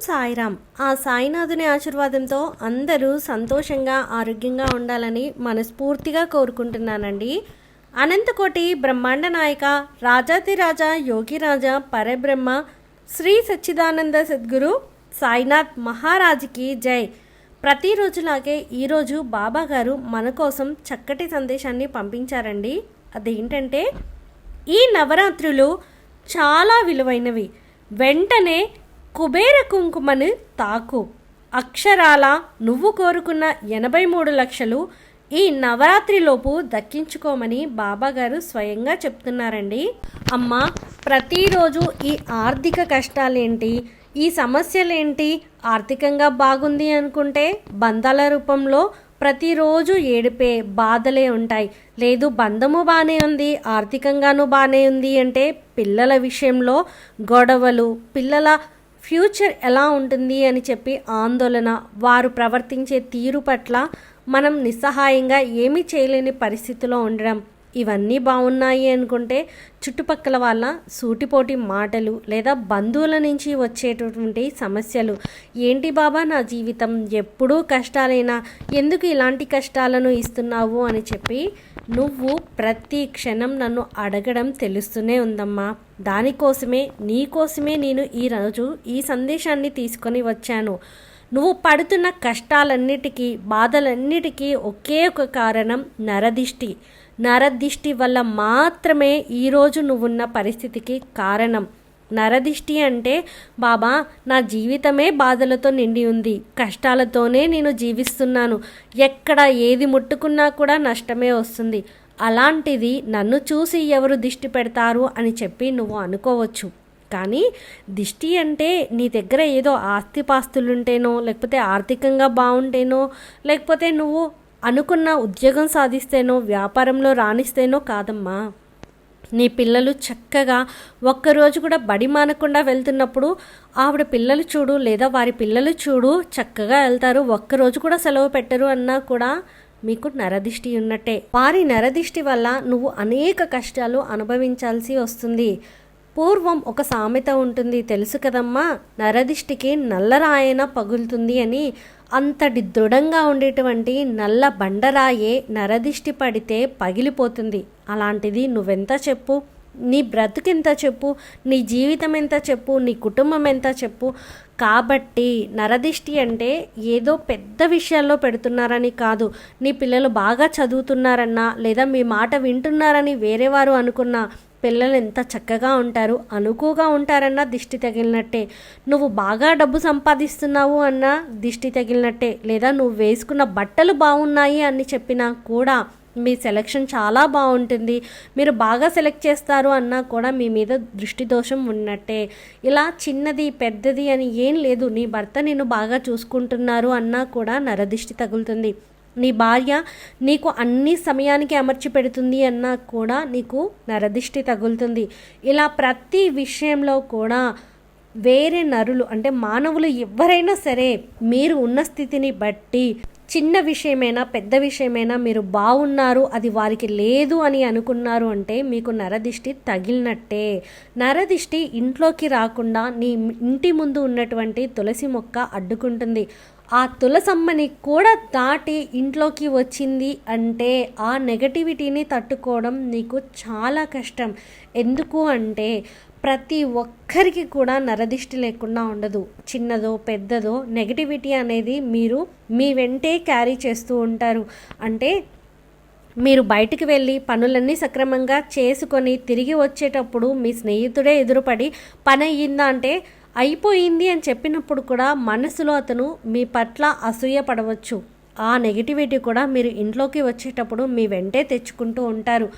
సాయిరామ్. ఆ సాయినాథుని ఆశీర్వాదంతో అందరూ సంతోషంగా ఆరోగ్యంగా ఉండాలని మనస్ఫూర్తిగా కోరుకుంటున్నానండి. అనంతకోటి బ్రహ్మాండ నాయక రాజాతిరాజా యోగిరాజా పరబ్రహ్మ శ్రీ సచ్చిదానంద సద్గురు సాయినాథ్ మహారాజుకి జై. ప్రతిరోజులాగే ఈరోజు బాబా గారు మన కోసం చక్కటి సందేశాన్ని పంపించారండి. అదేంటంటే ఈ నవరాత్రులు చాలా విలువైనవి. వెంటనే కుబేర కుంకుమను తాకు. అక్షరాల నువ్వు కోరుకున్న ఎనభై మూడు లక్షలు ఈ నవరాత్రిలోపు దక్కించుకోమని బాబాగారు స్వయంగా చెప్తున్నారండి. అమ్మ ప్రతిరోజు ఈ ఆర్థిక కష్టాలేంటి? ఈ సమస్యలేంటి? ఆర్థికంగా బాగుంది అనుకుంటే బంధాల రూపంలో ప్రతిరోజు ఏడిపే బాధలే ఉంటాయి. లేదు బంధము బాగానే ఉంది ఆర్థికంగానూ బాగానే ఉంది అంటే పిల్లల విషయంలో గొడవలు పిల్లల ఫ్యూచర్ ఎలా ఉంటుంది అని చెప్పి ఆందోళన వారు ప్రవర్తించే తీరు పట్ల మనం నిస్సహాయంగా ఏమీ చేయలేని పరిస్థితిలో ఉండడం. ఇవన్నీ బాగున్నాయి అనుకుంటే చుట్టుపక్కల వాళ్ళ సూటిపోటి మాటలు లేదా బంధువుల నుంచి వచ్చేటటువంటి సమస్యలు. ఏంటి బాబా నా జీవితం? ఎప్పుడూ కష్టాలైనా? ఎందుకు ఇలాంటి కష్టాలను ఇస్తున్నావు అని చెప్పి నువ్వు ప్రతి క్షణం నన్ను అడగడం తెలుస్తూనే ఉందమ్మా. దానికోసమే నీకోసమే నేను ఈరోజు ఈ సందేశాన్ని తీసుకొని వచ్చాను. నువ్వు పడుతున్న కష్టాలన్నిటికీ బాధలన్నిటికీ ఒకే ఒక కారణం నరదిష్టి. నరదిష్టి వల్ల మాత్రమే ఈరోజు నువ్వున్న పరిస్థితికి కారణం. నరదిష్టి అంటే బాబా నా జీవితమే బాధలతో నిండి ఉంది. కష్టాలతోనే నేను జీవిస్తున్నాను. ఎక్కడ ఏది ముట్టుకున్నా కూడా నష్టమే వస్తుంది. అలాంటిది నన్ను చూసి ఎవరు దిష్టి పెడతారు అని చెప్పి నువ్వు అనుకోవచ్చు. కానీ దిష్టి అంటే నీ దగ్గర ఏదో ఆస్తిపాస్తులుంటేనో లేకపోతే ఆర్థికంగా బాగుంటేనో లేకపోతే నువ్వు అనుకున్న ఉద్యోగం సాధిస్తేనో వ్యాపారంలో రాణిస్తేనో కాదమ్మా. నీ పిల్లలు చక్కగా ఒక్కరోజు కూడా బడి మానకుండా వెళ్తున్నప్పుడు ఆవిడ పిల్లలు చూడు లేదా వారి పిల్లలు చూడు చక్కగా వెళ్తారు. ఒక్కరోజు కూడా సెలవు పెట్టరు అన్నా కూడా మీకు నరదిష్టి ఉన్నట్టే. వారి నరదిష్టి వల్ల నువ్వు అనేక కష్టాలు అనుభవించాల్సి వస్తుంది. పూర్వం ఒక సామెత ఉంటుంది తెలుసు కదమ్మా? నరదిష్టికి నల్లరాయన పగులుతుంది అని అంతటి దృఢంగా ఉండేటువంటి నల్ల బండరాయే నరదిష్టి పడితే పగిలిపోతుంది. అలాంటిది నువ్వెంత చెప్పు? నీ బ్రతుకెంత చెప్పు? నీ జీవితం ఎంత చెప్పు? నీ కుటుంబం ఎంత చెప్పు? కాబట్టి నరదిష్టి అంటే ఏదో పెద్ద విషయాల్లో పెడుతున్నారని కాదు. నీ పిల్లలు బాగా చదువుతున్నారన్నా లేదా మీ మాట వింటున్నారని వేరే వారు అనుకున్నా పిల్లలు ఎంత చక్కగా ఉంటారు అనుకుగా ఉంటారన్న దిష్టి తగిలినట్టే. నువ్వు బాగా డబ్బు సంపాదిస్తున్నావు అన్న దిష్టి తగిలినట్టే. లేదా నువ్వు వేసుకున్న బట్టలు బాగున్నాయి అని చెప్పినా కూడా మీ సెలెక్షన్ చాలా బాగుంటుంది. మీరు బాగా సెలెక్ట్ చేస్తారు అన్నా కూడా మీ మీద దృష్టి దోషం ఉన్నట్టే. ఇలా చిన్నది పెద్దది అని ఏం లేదు. నీ భర్త నేను బాగా చూసుకుంటున్నారు అన్నా కూడా నరదిష్టి తగులుతుంది. నీ భార్య నీకు అన్ని సమయానికి అమర్చి పెడుతుంది అన్నా కూడా నీకు నరదిష్టి తగులుతుంది. ఇలా ప్రతి విషయంలో కూడా వేరే నరులు అంటే మానవులు ఎవరైనా సరే మీరు ఉన్న స్థితిని బట్టి చిన్న విషయమైనా పెద్ద విషయమైనా మీరు బాగున్నారు అది వారికి లేదు అని అనుకున్నారు అంటే మీకు నరదిష్టి తగిలినట్టే. నరదిష్టి ఇంట్లోకి రాకుండా నీ ఇంటి ముందు ఉన్నటువంటి తులసి మొక్క అడ్డుకుంటుంది. ఆ తులసమ్మని కూడా దాటి ఇంట్లోకి వచ్చింది అంటే ఆ నెగటివిటీని తట్టుకోవడం నీకు చాలా కష్టం. ఎందుకు అంటే ప్రతి ఒక్కరికి కూడా నరదిష్టి లేకుండా ఉండదు. చిన్నదో పెద్దదో నెగటివిటీ అనేది మీరు మీ వెంటే క్యారీ చేస్తూ ఉంటారు. అంటే మీరు బయటికి వెళ్ళి పనులన్నీ సక్రమంగా చేసుకొని తిరిగి వచ్చేటప్పుడు మీ స్నేహితుడే ఎదురుపడి పని అయ్యిందా? అంటే అయిపోయింది అని చెప్పినప్పుడు కూడా మనసులో అతను మీ పట్ల అసూయ పడవచ్చు. ఆ నెగిటివిటీ కూడా మీరు ఇంట్లోకి వచ్చేటప్పుడు మీ వెంటే తెచ్చుకుంటూ ఉంటారు.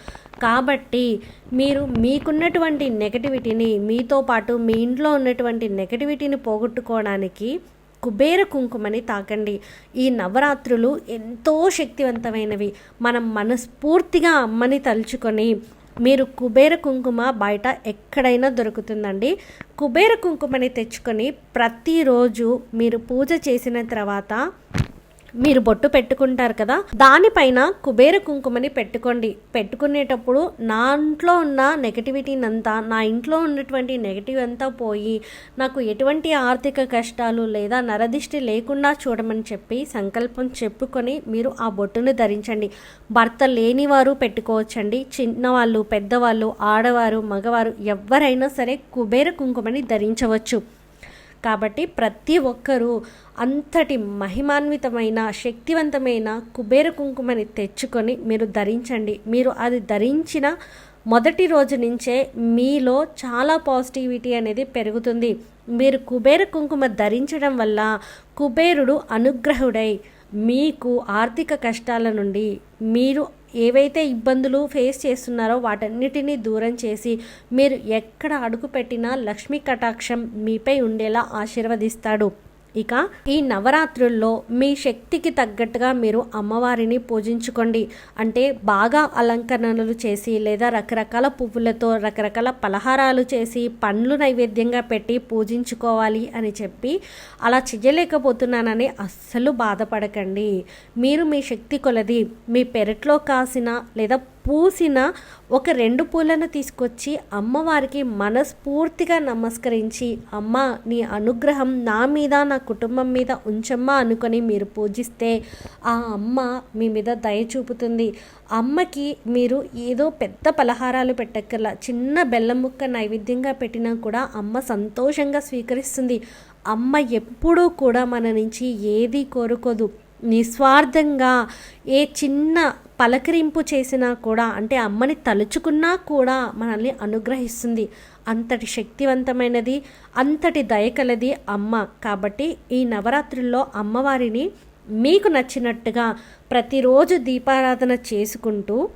కాబట్టి మీరు మీకున్నటువంటి నెగటివిటీని మీతో పాటు మీ ఇంట్లో ఉన్నటువంటి నెగటివిటీని పోగొట్టుకోవడానికి కుబేర కుంకుమని తాకండి. ఈ నవరాత్రులు ఎంతో శక్తివంతమైనవి. మనం మనస్ఫూర్తిగా అమ్మని తలుచుకొని మీరు కుబేర కుంకుమ బయట ఎక్కడైనా దొరుకుతుందండి. కుబేర కుంకుమని తెచ్చుకొని ప్రతిరోజు మీరు పూజ చేసిన తర్వాత మీరు బొట్టు పెట్టుకుంటారు కదా దానిపైన కుబేర కుంకుమని పెట్టుకోండి. పెట్టుకునేటప్పుడు నా ఇంట్లో ఉన్న నెగటివిటీని అంతా నా ఇంట్లో ఉన్నటువంటి నెగటివ్ అంతా పోయి నాకు ఎటువంటి ఆర్థిక కష్టాలు లేదా నరదిష్టి లేకుండా చూడమని చెప్పి సంకల్పం చెప్పుకొని మీరు ఆ బొట్టును ధరించండి. భర్త లేనివారు పెట్టుకోవచ్చండి. చిన్నవాళ్ళు పెద్దవాళ్ళు ఆడవారు మగవారు ఎవరైనా సరే కుబేర కుంకుమని ధరించవచ్చు. కాబట్టి ప్రతి ఒక్కరూ అంతటి మహిమాన్వితమైన శక్తివంతమైన కుబేర కుంకుమని తెచ్చుకొని మీరు ధరించండి. మీరు అది ధరించిన మొదటి రోజు నుంచే మీలో చాలా పాజిటివిటీ అనేది పెరుగుతుంది. మీరు కుబేర కుంకుమ ధరించడం వల్ల కుబేరుడు అనుగ్రహుడై మీకు ఆర్థిక కష్టాల నుండి మీరు ఏవైతే ఇబ్బందులు ఫేస్ చేస్తున్నారో వాటన్నిటినీ దూరం చేసి మీరు ఎక్కడ అడుగు పెట్టినా లక్ష్మీ కటాక్షం మీపై ఉండేలా ఆశీర్వదిస్తాడు. ఇక ఈ నవరాత్రుల్లో మీ శక్తికి తగ్గట్టుగా మీరు అమ్మవారిని పూజించుకోండి. అంటే బాగా అలంకరణలు చేసి లేదా రకరకాల పువ్వులతో రకరకాల పలహారాలు చేసి పండ్లు నైవేద్యంగా పెట్టి పూజించుకోవాలి అని చెప్పి అలా చెయ్యలేకపోతున్నానని అస్సలు బాధపడకండి. మీరు మీ శక్తి కొలది మీ పెరట్లో కాసిన లేదా పూసిన ఒక రెండు పూలను తీసుకొచ్చి అమ్మవారికి మనస్ఫూర్తిగా నమస్కరించి అమ్మ నీ అనుగ్రహం నా మీద నా కుటుంబం మీద ఉంచమ్మా అనుకొని మీరు పూజిస్తే ఆ అమ్మ మీ మీద దయ చూపుతుంది. అమ్మకి మీరు ఏదో పెద్ద పలహారాలు పెట్టక్కర్లా చిన్న బెల్లం ముక్క నైవేద్యంగా పెట్టినా కూడా అమ్మ సంతోషంగా స్వీకరిస్తుంది. అమ్మ ఎప్పుడూ కూడా మన నుంచి ఏది కోరుకోదు. నిస్వార్థంగా ఏ చిన్న పలకరింపు చేసినా కూడా అంటే అమ్మని తలుచుకున్నా కూడా మనల్ని అనుగ్రహిస్తుంది. అంతటి శక్తివంతమైనది అంతటి దయకలది అమ్మ. కాబట్టి ఈ నవరాత్రుల్లో అమ్మవారిని మీకు నచ్చినట్టుగా ప్రతిరోజు దీపారాధన చేసుకుంటూ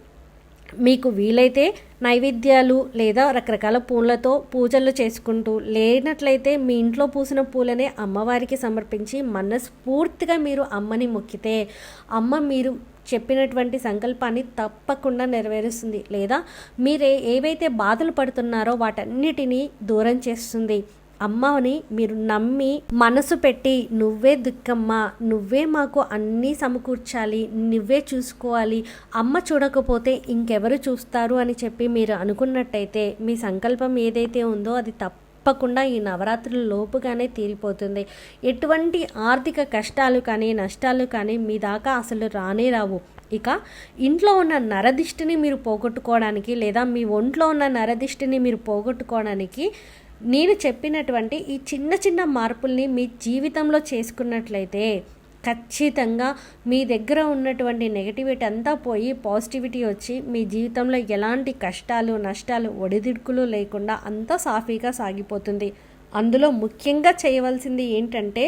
మీకు వీలైతే నైవేద్యాలు లేదా రకరకాల పూలతో పూజలు చేసుకుంటూ లేనట్లయితే మీ ఇంట్లో పూసిన పూలనే అమ్మవారికి సమర్పించి మనస్ఫూర్తిగా మీరు అమ్మని మొక్కితే అమ్మ మీరు చెప్పినటువంటి సంకల్పాన్ని తప్పకుండా నెరవేరుస్తుంది. లేదా మీరే ఏవైతే బాధలు పడుతున్నారో వాటన్నిటినీ దూరం చేస్తుంది. అమ్మని మీరు నమ్మి మనసు పెట్టి నువ్వే దుఃఖమ్మ నువ్వే మాకు అన్నీ సమకూర్చాలి నువ్వే చూసుకోవాలి అమ్మ చూడకపోతే ఇంకెవరు చూస్తారు అని చెప్పి మీరు అనుకున్నట్టయితే మీ సంకల్పం ఏదైతే ఉందో అది తప్పకుండా ఈ నవరాత్రుల లోపుగానే తీరిపోతుంది. ఎటువంటి ఆర్థిక కష్టాలు కానీ నష్టాలు కానీ మీ దాకా అసలు రానే రావు. ఇక ఇంట్లో ఉన్న నరదిష్టిని మీరు పోగొట్టుకోవడానికి లేదా మీ ఒంట్లో ఉన్న నరదిష్టిని మీరు పోగొట్టుకోవడానికి నేను చెప్పినటువంటి ఈ చిన్న చిన్న మార్పుల్ని మీ జీవితంలో చేసుకున్నట్లయితే ఖచ్చితంగా మీ దగ్గర ఉన్నటువంటి నెగటివిటీ అంతా పోయి పాజిటివిటీ వచ్చి మీ జీవితంలో ఎలాంటి కష్టాలు నష్టాలు ఒడిదుడుకులు లేకుండా అంతా సాఫీగా సాగిపోతుంది. అందులో ముఖ్యంగా చేయవలసింది ఏంటంటే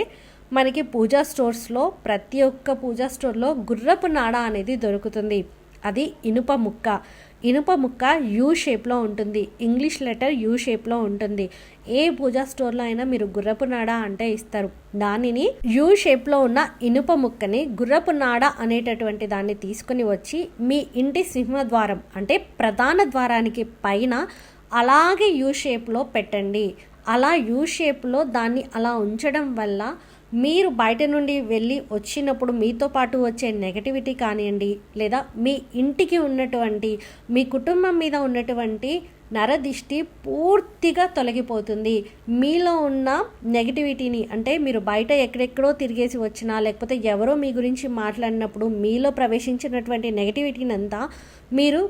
మనకి పూజా స్టోర్స్లో ప్రతి ఒక్క పూజా స్టోర్లో గుర్రపు నాడ అనేది దొరుకుతుంది. అది ఇనుప ముక్క. ఇనుప ముక్క యూ షేప్లో ఉంటుంది. ఇంగ్లీష్ లెటర్ యూ షేప్లో ఉంటుంది. ఏ పూజా స్టోర్లో అయినా మీరు గుర్రపు నాడ అంటే ఇస్తారు. దానిని యూ షేప్లో ఉన్న ఇనుప ముక్కని గుర్రపు నాడ అనేటటువంటి దాన్ని తీసుకుని వచ్చి మీ ఇంటి సింహద్వారం అంటే ప్రధాన ద్వారానికి పైన అలాగే యూ షేప్లో పెట్టండి. అలా యూ షేప్లో దాన్ని అలా ఉంచడం వల్ల మీరు బయట నుండి వెళ్ళి వచ్చినప్పుడు మీతో పాటు వచ్చే నెగటివిటీ కానివ్వండి లేదా మీ ఇంటికి ఉన్నటువంటి మీ కుటుంబం మీద ఉన్నటువంటి నరదిష్టి పూర్తిగా తొలగిపోతుంది. మీలో ఉన్న నెగిటివిటీని అంటే మీరు బయట ఎక్కడెక్కడో తిరిగేసి వచ్చినా లేకపోతే ఎవరో మీ గురించి మాట్లాడినప్పుడు మీలో ప్రవేశించినటువంటి నెగిటివిటీని అంతా మీరు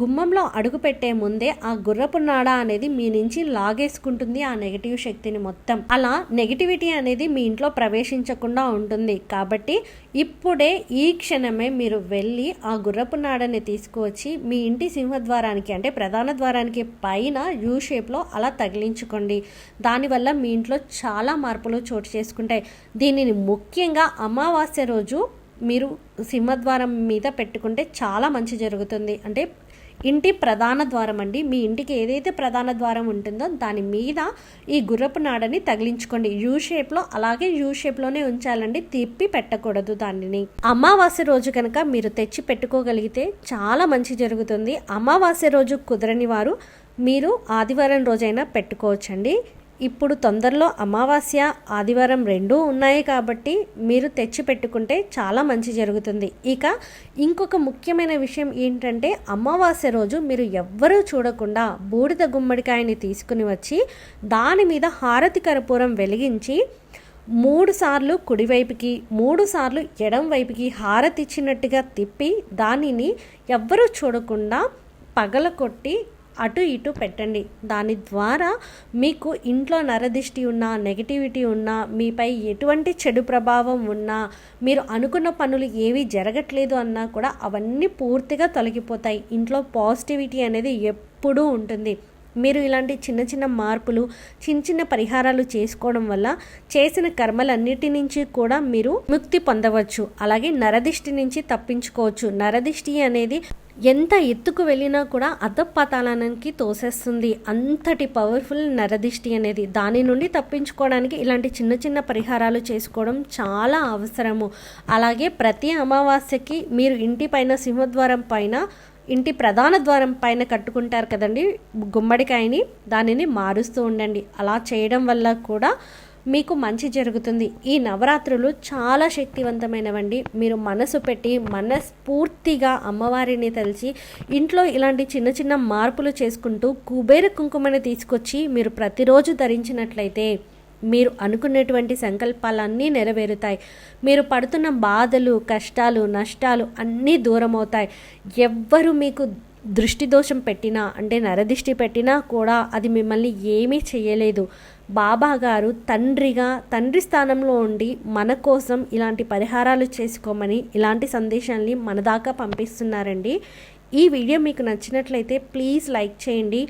గుమ్మంలో అడుగు పెట్టే ముందే ఆ గుర్రపు నాడ అనేది మీ నుంచి లాగేసుకుంటుంది ఆ నెగిటివ్ శక్తిని మొత్తం. అలా నెగిటివిటీ అనేది మీ ఇంట్లో ప్రవేశించకుండా ఉంటుంది. కాబట్టి ఇప్పుడే ఈ క్షణమే మీరు వెళ్ళి ఆ గుర్రపు నాడని తీసుకువచ్చి మీ ఇంటి సింహద్వారానికి అంటే ప్రధాన ద్వారానికి పైన యూ షేప్లో అలా తగిలించుకోండి. దానివల్ల మీ ఇంట్లో చాలా మార్పులు చోటు చేసుకుంటాయి. దీనిని ముఖ్యంగా అమావాస్య రోజు మీరు సింహద్వారం మీద పెట్టుకుంటే చాలా మంచి జరుగుతుంది. అంటే ఇంటి ప్రధాన ద్వారం అండి. మీ ఇంటికి ఏదైతే ప్రధాన ద్వారం ఉంటుందో దాని మీద ఈ గుర్రపు నాడని తగిలించుకోండి. యూ షేప్లో అలాగే యూ షేప్లోనే ఉంచాలండి. తిప్పి పెట్టకూడదు దానిని. అమావాస్య రోజు కనుక మీరు తెచ్చి పెట్టుకోగలిగితే చాలా మంచి జరుగుతుంది. అమావాస్య రోజు కుదరని వారు మీరు ఆదివారం రోజైనా పెట్టుకోవచ్చండి. ఇప్పుడు తొందరలో అమావాస్య ఆదివారం రెండూ ఉన్నాయి కాబట్టి మీరు తెచ్చి పెట్టుకుంటే చాలా మంచి జరుగుతుంది. ఇక ఇంకొక ముఖ్యమైన విషయం ఏంటంటే అమావాస్య రోజు మీరు ఎవ్వరూ చూడకుండా బూడిద గుమ్మడికాయని తీసుకుని వచ్చి దాని మీద హారతి కర్పూరం వెలిగించి మూడు సార్లు కుడివైపుకి మూడు సార్లు ఎడం వైపుకి హారతి ఇచ్చినట్టుగా తిప్పి దానిని ఎవ్వరూ చూడకుండా పగలకొట్టి అటు ఇటు పెట్టండి. దాని ద్వారా మీకు ఇంట్లో నరదిష్టి ఉన్నా నెగిటివిటీ ఉన్నా మీపై ఎటువంటి చెడు ప్రభావం ఉన్నా మీరు అనుకున్న పనులు ఏవి జరగట్లేదు అన్నా కూడా అవన్నీ పూర్తిగా తొలగిపోతాయి. ఇంట్లో పాజిటివిటీ అనేది ఎప్పుడూ ఉంటుంది. మీరు ఇలాంటి చిన్న చిన్న మార్పులు చిన్న చిన్న పరిహారాలు చేసుకోవడం వల్ల చేసిన కర్మలన్నిటి నుంచి కూడా మీరు ముక్తి పొందవచ్చు. అలాగే నరదిష్టి నుంచి తప్పించుకోవచ్చు. నరదిష్టి అనేది ఎంత ఎత్తుకు వెళ్ళినా కూడా అధపతాళానికి తోసేస్తుంది. అంతటి పవర్ఫుల్ నరదిష్టి అనేది. దాని నుండి తప్పించుకోవడానికి ఇలాంటి చిన్న చిన్న పరిహారాలు చేసుకోవడం చాలా అవసరము. అలాగే ప్రతి అమావాస్యకి మీరు ఇంటి పైన సింహద్వారం పైన ఇంటి ప్రధాన ద్వారం పైన కట్టుకుంటారు కదండి గుమ్మడికాయని దానిని మారుస్తూ ఉండండి. అలా చేయడం వల్ల కూడా మీకు మంచి జరుగుతుంది. ఈ నవరాత్రులు చాలా శక్తివంతమైనవండి. మీరు మనసు పెట్టి మనస్ఫూర్తిగా అమ్మవారిని తలిచి ఇంట్లో ఇలాంటి చిన్న చిన్న మార్పులు చేసుకుంటూ కుబేర కుంకుమని తీసుకొచ్చి మీరు ప్రతిరోజు ధరించినట్లయితే మీరు అనుకున్నటువంటి సంకల్పాలన్నీ నెరవేరుతాయి. మీరు పడుతున్న బాధలు కష్టాలు నష్టాలు అన్నీ దూరం అవుతాయి ఎవ్వరు మీకు దృష్టి దోషం పెట్టినా అంటే నరదిష్టి పెట్టినా కూడా అది మిమ్మల్ని ఏమీ చేయలేదు. బాబా గారు తండ్రిగా తండ్రి స్థానంలో ఉండి మన కోసం ఇలాంటి పరిహారాలు చేసుకోమని ఇలాంటి సందేశాన్ని మన దాకా పంపిస్తున్నారండి. ఈ వీడియో మీకు నచ్చినట్లయితే ప్లీజ్ లైక్ చేయండి.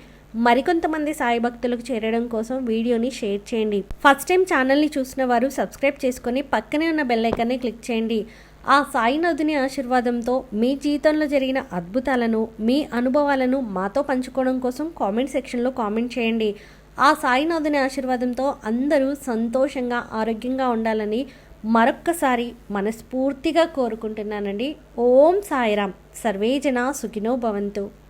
మరికొంతమంది సాయి భక్తులకు చేరడం కోసం వీడియోని షేర్ చేయండి. ఫస్ట్ టైం ఛానల్ని చూసిన వారు సబ్స్క్రైబ్ చేసుకొని పక్కనే ఉన్న బెల్ ఐకాన్ని క్లిక్ చేయండి. ఆ సాయినాథుని ఆశీర్వాదంతో మీ జీవితంలో జరిగిన అద్భుతాలను మీ అనుభవాలను మాతో పంచుకోవడం కోసం కామెంట్ సెక్షన్లో కామెంట్ చేయండి. ఆ సాయినాథుని ఆశీర్వాదంతో అందరూ సంతోషంగా ఆరోగ్యంగా ఉండాలని మరొక్కసారి మనస్ఫూర్తిగా కోరుకుంటున్నానండి. ఓం సాయిరామ్. సర్వేజన సుఖినో భవంతు.